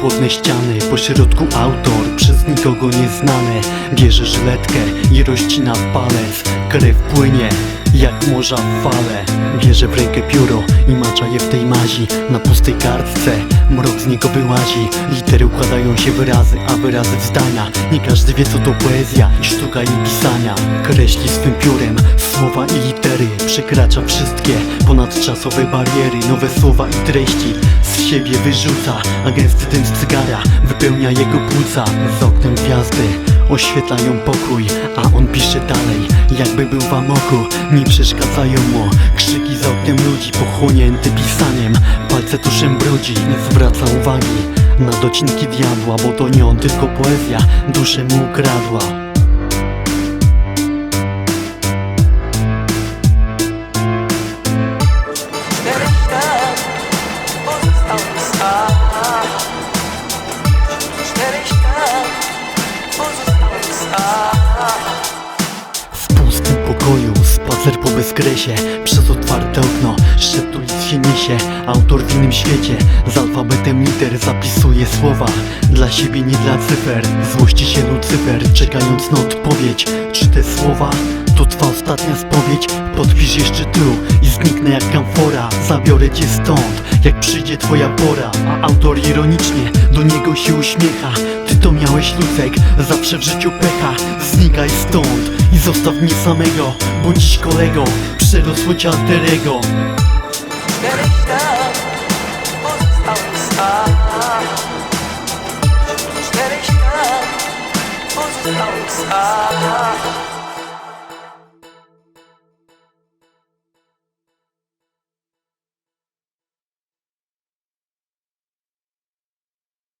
chłodne ściany. Pośrodku autor, przez nikogo nieznany. Bierze żyletkę i rozcina palec. Krew płynie jak morza fale. Bierze w rękę pióro i macza je w tej mazi. Na pustej kartce mrok z niego wyłazi. Litery układają się wyrazy, a wyrazy w zdania Nie każdy wie co to poezja i sztuka jej pisania Kreśli swym piórem. Słowa i litery Przekracza wszystkie ponadczasowe bariery. Nowe słowa i treści z siebie wyrzuca A gęsty dym z cygara wypełnia jego płuca. Z oknem gwiazdy oświetlają pokój A on pisze dalej, jakby był w amoku. Nie przeszkadzają mu krzyki za oknem ludzi Pochłonięty pisaniem, palce tuszem brudzi Nie zwraca uwagi na docinki diabła Bo to nie on, tylko poezja duszę mu ukradła spacer po bezkresie Przez otwarte okno szeptu nic się niesie. Autor w innym świecie z alfabetem liter Zapisuje słowa. Dla siebie, nie dla cyfer Złości się Lucyfer, czekając na odpowiedź Czy te słowa to twa ostatnia spowiedź? Podpisz jeszcze tu i zniknę jak kamfora Zabiorę cię stąd, jak przyjdzie twoja pora. A autor ironicznie do niego się uśmiecha. Ty to miałeś Lucek, zawsze w życiu pecha. Znikaj stąd i zostaw mnie samego dziś kolego, przerosło cię alterego Cztery